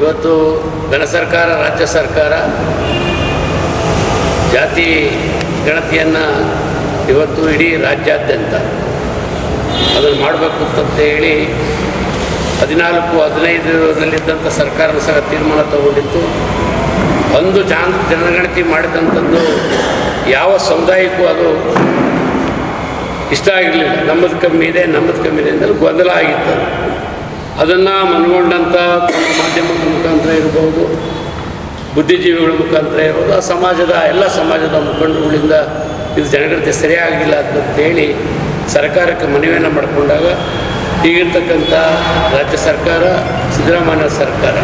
ಇವತ್ತು ಗಣ ಸರ್ಕಾರ, ರಾಜ್ಯ ಸರ್ಕಾರ ಜಾತಿ ಗಣತಿಯನ್ನು ಇವತ್ತು ಇಡೀ ರಾಜ್ಯಾದ್ಯಂತ ಅದನ್ನು ಮಾಡಬೇಕು ಅಂತ ಹೇಳಿ ಹದಿನಾಲ್ಕು ಹದಿನೈದರಲ್ಲಿದ್ದಂಥ ಸರ್ಕಾರದ ಸಹ ತೀರ್ಮಾನ ತಗೊಂಡಿತ್ತು. ಒಂದು ಜಾನ್, ಜನಗಣತಿ ಮಾಡಿದಂಥದ್ದು ಯಾವ ಸಮುದಾಯಕ್ಕೂ ಅದು ಇಷ್ಟ ಆಗಿರಲಿಲ್ಲ. ನಮ್ಮದು ಕಮ್ಮಿ ಇದೆ, ನಮ್ಮದು ಕಮ್ಮಿ ಇದೆ ಅಂದರೆ ಗೊಂದಲ ಆಗಿತ್ತು. ಅದನ್ನು ಮನಗೊಂಡಂಥ ಮಾಧ್ಯಮದ ಮುಖಾಂತರ ಇರ್ಬೋದು, ಬುದ್ಧಿಜೀವಿಗಳ ಮುಖಾಂತರ ಇರ್ಬೋದು, ಆ ಸಮಾಜದ ಎಲ್ಲ ಸಮಾಜದ ಮುಖಂಡರುಗಳಿಂದ ಇದು ಜನಗಣತಿ ಸರಿಯಾಗಿಲ್ಲ ಅಂತೇಳಿ ಸರ್ಕಾರಕ್ಕೆ ಮನವಿಯನ್ನು ಮಾಡಿಕೊಂಡಾಗ ಈಗಿರ್ತಕ್ಕಂಥ ರಾಜ್ಯ ಸರ್ಕಾರ, ಸಿದ್ದರಾಮಯ್ಯ ಸರ್ಕಾರ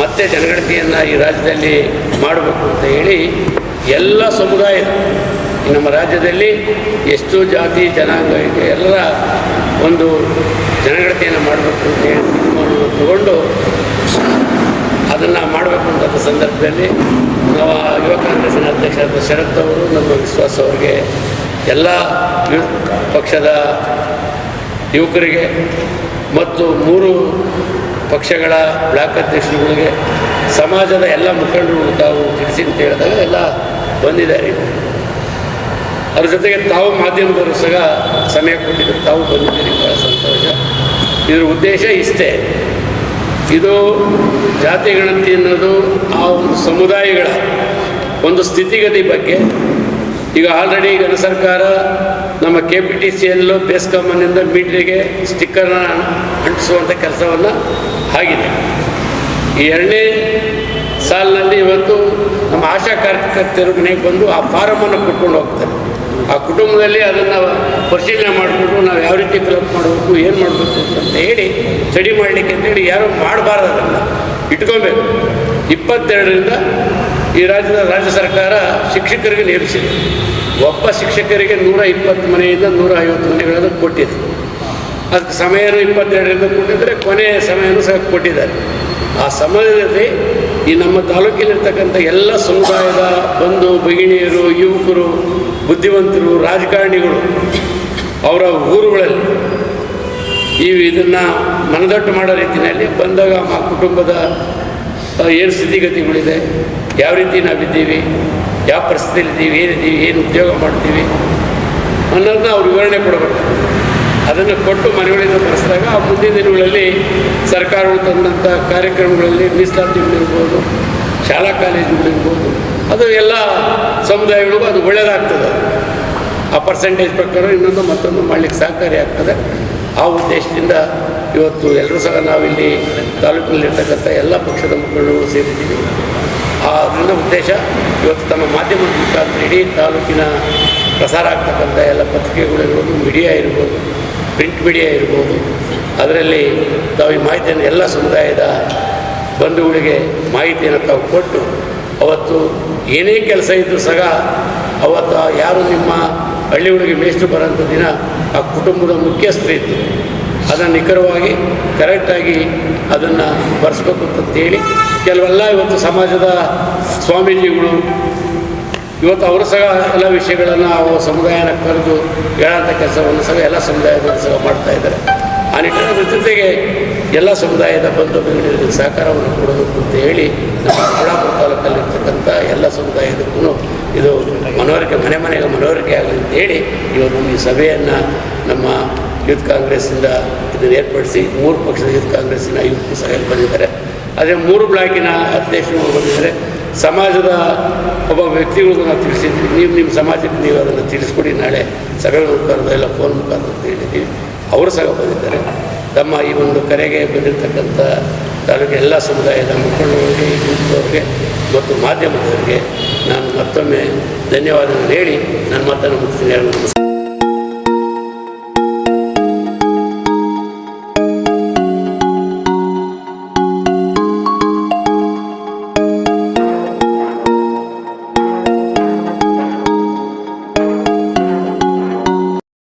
ಮತ್ತೆ ಜನಗಣತಿಯನ್ನು ಈ ರಾಜ್ಯದಲ್ಲಿ ಮಾಡಬೇಕು ಅಂತ ಹೇಳಿ ಎಲ್ಲ ಸಮುದಾಯ ನಮ್ಮ ರಾಜ್ಯದಲ್ಲಿ ಎಷ್ಟು ಜಾತಿ, ಜನಾಂಗ ಇದೆ, ಎಲ್ಲರ ಒಂದು ಜನಗಣತಿಯನ್ನು ಮಾಡಬೇಕು ಅಂತ ಹೇಳಿ ತಗೊಂಡು ಅದನ್ನು ಮಾಡಬೇಕು ಅಂತ ಸಂದರ್ಭದಲ್ಲಿ ಆ ಯುವ ಕಾಂಗ್ರೆಸ್ಸಿನ ಅಧ್ಯಕ್ಷರಾದ ಶರತ್ ಅವರು, ನಮ್ಮ ವಿಶ್ವಾಸ ಅವರಿಗೆ ಎಲ್ಲ ಪಕ್ಷದ ಯುವಕರಿಗೆ ಮತ್ತು ಮೂರು ಪಕ್ಷಗಳ ಬ್ಲಾಕ್ ಅಧ್ಯಕ್ಷರುಗಳಿಗೆ ಸಮಾಜದ ಎಲ್ಲ ಮುಖಂಡರು ತಾವು ತಿಳಿಸಿ ಅಂತ ಹೇಳಿದಾಗ ಎಲ್ಲ ಬಂದಿದ್ದಾರೆ ಅದ್ರ ಜೊತೆಗೆ ತಾವು ಮಾಧ್ಯಮದವರು ಸಹ ಸಮಯ ಕೊಟ್ಟಿದ್ದು ತಾವು ಬಂದಿದ್ದೀರಿ ಬಹಳ ಸಂತೋಷ. ಇದರ ಉದ್ದೇಶ ಇಷ್ಟೇ. ಇದು ಜಾತಿ ಗಣತಿ ಅನ್ನೋದು ಆ ಒಂದು ಸಮುದಾಯಗಳ ಒಂದು ಸ್ಥಿತಿಗತಿ ಬಗ್ಗೆ. ಈಗ ಆಲ್ರೆಡಿ ಗಣ ಸರ್ಕಾರ ನಮ್ಮ ಕೆ ಪಿ ಟಿ ಸಿ ಎಲ್ಲೋ ಬೇಸ್ಕಮ್ಮನಿಂದ ಮೀಟ್ರಿಗೆ ಸ್ಟಿಕ್ಕರ್ನ ಅಂಟಿಸುವಂಥ ಕೆಲಸವನ್ನು ಆಗಿದೆ. ಈ ಎರಡನೇ ಸಾಲಿನಲ್ಲಿ ಇವತ್ತು ನಮ್ಮ ಆಶಾ ಕಾರ್ಯಕರ್ತರು ಮನೆಗೆ ಬಂದು ಆ ಫಾರಮನ್ನು ಕೊಟ್ಕೊಂಡು ಹೋಗ್ತಾರೆ. ಆ ಕುಟುಂಬದಲ್ಲಿ ಅದನ್ನು ಪರಿಶೀಲನೆ ಮಾಡಿಕೊಂಡು ನಾವು ಯಾವ ರೀತಿ ಫಿಲಪ್ ಮಾಡಬೇಕು, ಏನು ಮಾಡಬೇಕು ಅಂತ ಹೇಳಿ ಸ್ಟಡಿ ಮಾಡಲಿಕ್ಕೆ ಅಂತೇಳಿ ಯಾರು ಮಾಡಬಾರ್ದು ಅದನ್ನು ಇಟ್ಕೊಬೇಕು. ಇಪ್ಪತ್ತೆರಡರಿಂದ ಈ ರಾಜ್ಯದ ರಾಜ್ಯ ಸರ್ಕಾರ ಶಿಕ್ಷಕರಿಗೆ ನೇಮಿಸಿದೆ ಒಬ್ಬ ಶಿಕ್ಷಕರಿಗೆ ನೂರ ಇಪ್ಪತ್ತು ಮನೆಯಿಂದ ನೂರ ಐವತ್ತು ಮನೆಗಳನ್ನು ಕೊಟ್ಟಿದೆ. ಅದಕ್ಕೆ ಸಮಯನೂ ಇಪ್ಪತ್ತೆರಡರಿಂದ ಕೊಟ್ಟಿದ್ದರೆ, ಕೊನೆಯ ಸಮಯನೂ ಸಹ ಕೊಟ್ಟಿದ್ದಾರೆ. ಆ ಸಮಯದಲ್ಲಿ ಈ ನಮ್ಮ ತಾಲೂಕಿನಲ್ಲಿರ್ತಕ್ಕಂಥ ಎಲ್ಲ ಸಮುದಾಯದ ಬಂಧು ಭಗಿಣಿಯರು ಯುವಕರು, ಬುದ್ಧಿವಂತರು, ರಾಜಕಾರಣಿಗಳು ಅವರ ಊರುಗಳಲ್ಲಿ ಈ ಇದನ್ನು ಮನದಟ್ಟು ಮಾಡೋ ರೀತಿಯಲ್ಲಿ ಬಂದಾಗ ಆ ಕುಟುಂಬದ ಏನು ಸ್ಥಿತಿಗತಿಗಳಿದೆ, ಯಾವ ರೀತಿ ನಾವಿದ್ದೀವಿ, ಯಾವ ಪರಿಸ್ಥಿತಿಯಲ್ಲಿದ್ದೀವಿ, ಏನಿದ್ದೀವಿ, ಏನು ಉದ್ಯೋಗ ಮಾಡ್ತೀವಿ ಅನ್ನೋದನ್ನ ಅವ್ರು ವಿವರಣೆ ಕೊಡಬೇಕು ಅದನ್ನು ಕೊಟ್ಟು ಮನೆಗಳಿಂದ ಬರೆಸಿದಾಗ ಆ ಮುಂದಿನ ದಿನಗಳಲ್ಲಿ ಸರ್ಕಾರಗಳು ತಂದಂಥ ಕಾರ್ಯಕ್ರಮಗಳಲ್ಲಿ ಮೀಸಲಾತಿಗಳಿರ್ಬೋದು, ಶಾಲಾ ಕಾಲೇಜುಗಳಿರ್ಬೋದು, ಅದು ಎಲ್ಲ ಸಮುದಾಯಗಳಿಗೂ ಅದು ಒಳ್ಳೆಯದಾಗ್ತದೆ. ಆ ಪರ್ಸೆಂಟೇಜ್ ಪ್ರಕಾರ ಇನ್ನೊಂದು ಮತ್ತೊಂದು ಮಾಡಲಿಕ್ಕೆ ಸಹಕಾರಿ ಆಗ್ತದೆ. ಆ ಉದ್ದೇಶದಿಂದ ಇವತ್ತು ಎಲ್ಲರೂ ಸಹ ನಾವಿಲ್ಲಿ ತಾಲೂಕಿನಲ್ಲಿರ್ತಕ್ಕಂಥ ಎಲ್ಲ ಪಕ್ಷದ ಮುಖಂಡರು ಸೇರಿದ್ದೀವಿ. ಆ ಅದರಿಂದ ಉದ್ದೇಶ ಇವತ್ತು ತಮ್ಮ ಮಾಧ್ಯಮದ ಮುಖಾಂತರ ಇಡೀ ತಾಲೂಕಿನ ಪ್ರಸಾರ ಆಗ್ತಕ್ಕಂಥ ಎಲ್ಲ ಪತ್ರಿಕೆಗಳಿರ್ಬೋದು ಮೀಡಿಯಾ ಇರ್ಬೋದು ಮೀಡಿಯಾ ಇರ್ಬೋದು. ಅದರಲ್ಲಿ ತಾವು ಈ ಮಾಹಿತಿಯನ್ನು ಎಲ್ಲ ಸಮುದಾಯದ ಬಂಧುಗಳಿಗೆ ಮಾಹಿತಿಯನ್ನು ತಾವು ಕೊಟ್ಟು, ಅವತ್ತು ಏನೇ ಕೆಲಸ ಇದ್ದರೂ ಸಹ ಅವತ್ತು ಯಾರು ನಿಮ್ಮ ಹಳ್ಳಿಗಳಿಗೆ ಮೇಷ್ಟು ಬರೋಂಥ ದಿನ ಆ ಕುಟುಂಬದ ಮುಖ್ಯಸ್ಥರಿದ್ದು ಅದನ್ನು ನಿಖರವಾಗಿ ಕರೆಕ್ಟಾಗಿ ಅದನ್ನು ಬರೆಸ್ಬೇಕು ಅಂತಂತೇಳಿ, ಕೆಲವೆಲ್ಲ ಇವತ್ತು ಸಮಾಜದ ಸ್ವಾಮೀಜಿಗಳು ಇವತ್ತು ಅವರು ಸಹ ಎಲ್ಲ ವಿಷಯಗಳನ್ನು ಆ ಸಮುದಾಯನ ಕರೆದು ಹೇಳೋಂಥ ಕೆಲಸವನ್ನು ಸಹ ಎಲ್ಲ ಸಮುದಾಯದವರು ಸಹ ಮಾಡ್ತಾ ಇದ್ದಾರೆ. ಆ ನಿಟ್ಟಿನ ಜೊತೆಗೆ ಎಲ್ಲ ಸಮುದಾಯದ ಬಂಧು ಬೆಂಗಳೂರಿಗೆ ಸಹಕಾರವನ್ನು ಕೊಡಬೇಕು ಅಂತ ಹೇಳಿ ನಮ್ಮ ಕೊಲ್ಲಾಪುರ ತಾಲೂಕಲ್ಲಿರ್ತಕ್ಕಂಥ ಎಲ್ಲ ಸಮುದಾಯದಕ್ಕೂ ಇದು ಮನವರಿಕೆ, ಮನೆ ಮನೆಗೆ ಮನವರಿಕೆ ಆಗಲಿ ಅಂತ ಹೇಳಿ ಇವತ್ತು ಈ ಸಭೆಯನ್ನು ನಮ್ಮ ಯೂತ್ ಕಾಂಗ್ರೆಸ್ಸಿಂದ ಇದನ್ನು ಏರ್ಪಡಿಸಿ ಮೂರು ಪಕ್ಷದ ಯೂತ್ ಕಾಂಗ್ರೆಸ್ಸಿನ ಯುವಕರು ಸಹ ಬಂದಿದ್ದಾರೆ. ಅದೇ ಮೂರು ಬ್ಲಾಕಿನ ಅಧ್ಯಕ್ಷರು ಬಂದಿದ್ದಾರೆ. ಸಮಾಜದ ಒಬ್ಬ ವ್ಯಕ್ತಿ ನಾವು ತಿಳಿಸಿದ್ವಿ. ನೀವು ನಿಮ್ಮ ಸಮಾಜಕ್ಕೆ ನೀವು ಅದನ್ನು ತಿಳಿಸ್ಕೊಡಿ, ನಾಳೆ ಸಭೆ ಮುಖಾಂತರ ಎಲ್ಲ ಫೋನ್ ಮುಖಾಂತರ ಅಂತ ಹೇಳಿದ್ದೀವಿ ಅವರು ಸಹ ಬಂದಿದ್ದಾರೆ. ತಮ್ಮ ಈ ಒಂದು ಕರೆಗೆ ಬಂದಿರತಕ್ಕಂಥ ತಾಲೂಕಿನ ಎಲ್ಲ ಸಮುದಾಯದ ಮುಖಂಡರಿಗೆ ಯೂತ್ವರಿಗೆ ಮತ್ತು ಮಾಧ್ಯಮದವರಿಗೆ ನಾನು ಮತ್ತೊಮ್ಮೆ ಧನ್ಯವಾದಗಳು ಹೇಳಿ. ನನ್ನ ಮಾತನ್ನು ಮುಗಿಸ್ತೀನಿ. ನಮಸ್ಕಾರ.